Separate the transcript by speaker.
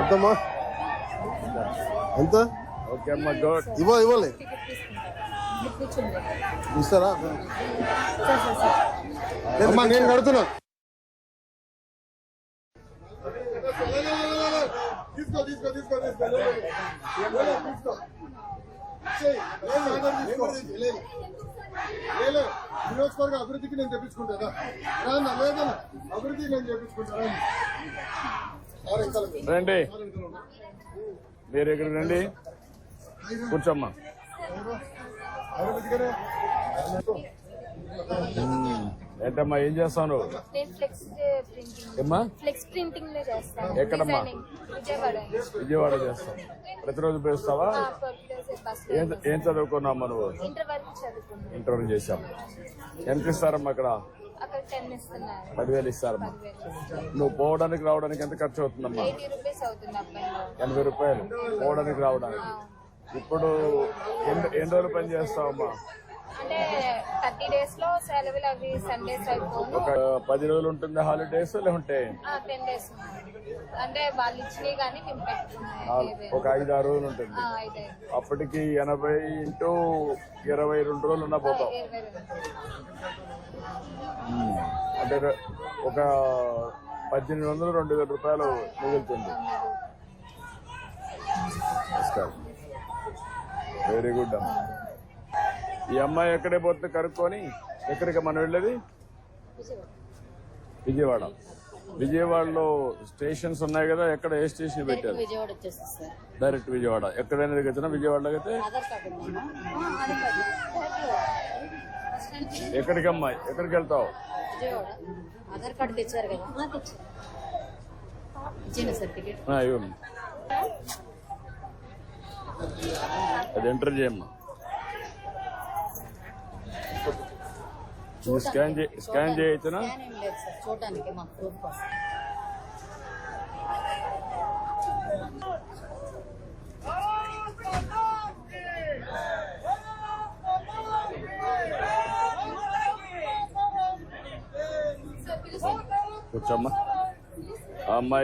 Speaker 1: ఎంతమ్మా ఎంత?
Speaker 2: ఓకే అమ్మా గుడ్
Speaker 1: ఇవ్వ ఇవ్వాలి. ఇస్తారా? అమ్మా నేను కడుతున్నా.
Speaker 3: తీసుకో తీసుకో తీసుకో. నియోజకవర్గ అభివృద్ధికి నేను తెప్పించుకుంటాను రానా లేదన్నా అభివృద్ధికి నేను మీరు.
Speaker 2: రండి. మీరు ఇక్కడికి రండి. కూర్చోమ్మా. ఏంటమ్మా ఏం
Speaker 4: చేస్తాను.
Speaker 2: ఎక్కడమ్మా?
Speaker 4: విజయవాడ.
Speaker 2: చేస్తావు. ప్రతిరోజు పేస్తావా ఏం చదువుకున్నామ్మా నువ్వు? ఇంటర్వ్యూ చేశాం ఎంత ఇస్తారమ్మా అక్కడ?
Speaker 4: అక్కడ టెన్ ఇస్తున్నారు.
Speaker 2: పదివేలు ఇస్తారమ్మా నువ్వు పోవడానికి రావడానికి ఎంత ఖర్చు అవుతుందమ్మా?
Speaker 4: ఎయిటీ రూపీస్ అవుతుంది అబ్బాయిలో
Speaker 2: ఎనభై రూపాయలు పోవడానికి రావడానికి. ఇప్పుడు ఎన్ని రోజులు పని చేస్తావమ్మా?
Speaker 4: అంటే థర్టీ డేస్లో సెలవులు అవి సండేస్ అయిపోను.
Speaker 2: ఒక పది రోజులు ఉంటుంది హాలిడేస్ లేకుంటే?
Speaker 4: టెన్ డేస్ అంటే వాళ్ళు ఇచ్చినవి కానీ మేము పెట్టుకున్నాయి
Speaker 2: నాలుగు- ఒక ఐదు ఆరు రోజులు ఉంటుంది. అప్పటికి ఎనభై ఇంటూ ఇరవై రెండు రోజులు ఉన్నా పోతాం. అంటే ఒక పద్దెనిమిది వందలు రెండు వేల రూపాయలు మిగులుతుంది. వెరీ గుడ్ అమ్మ. ఈ అమ్మాయి ఎక్కడే పోతే కనుక్కొని ఎక్కడికి మనం వెళ్ళేది? విజయవాడ. విజయవాడలో స్టేషన్స్ ఉన్నాయి కదా ఎక్కడ ఏ స్టేషన్ పెట్టారు? డైరెక్ట్ విజయవాడ. ఎక్కడైనా దిగొచ్చినా విజయవాడలో అయితే? ఎక్కడికి అమ్మాయి? ఎక్కడికి వెళ్తావు?
Speaker 5: విజయవాడ. ఆధార్ కార్డు తెచ్చారు కదా? ఇచ్చింది సార్ టికెట్.
Speaker 2: ఆ, ఇవ్వండి. అది ఎంటర్ చేయమ్మా. స్కాన్ స్కాన్ చేయొచ్చునా?
Speaker 5: చూడడానికి మాకు ప్రూఫ్ కోసం.
Speaker 2: కూర్చోమ్మా. అమ్మాయి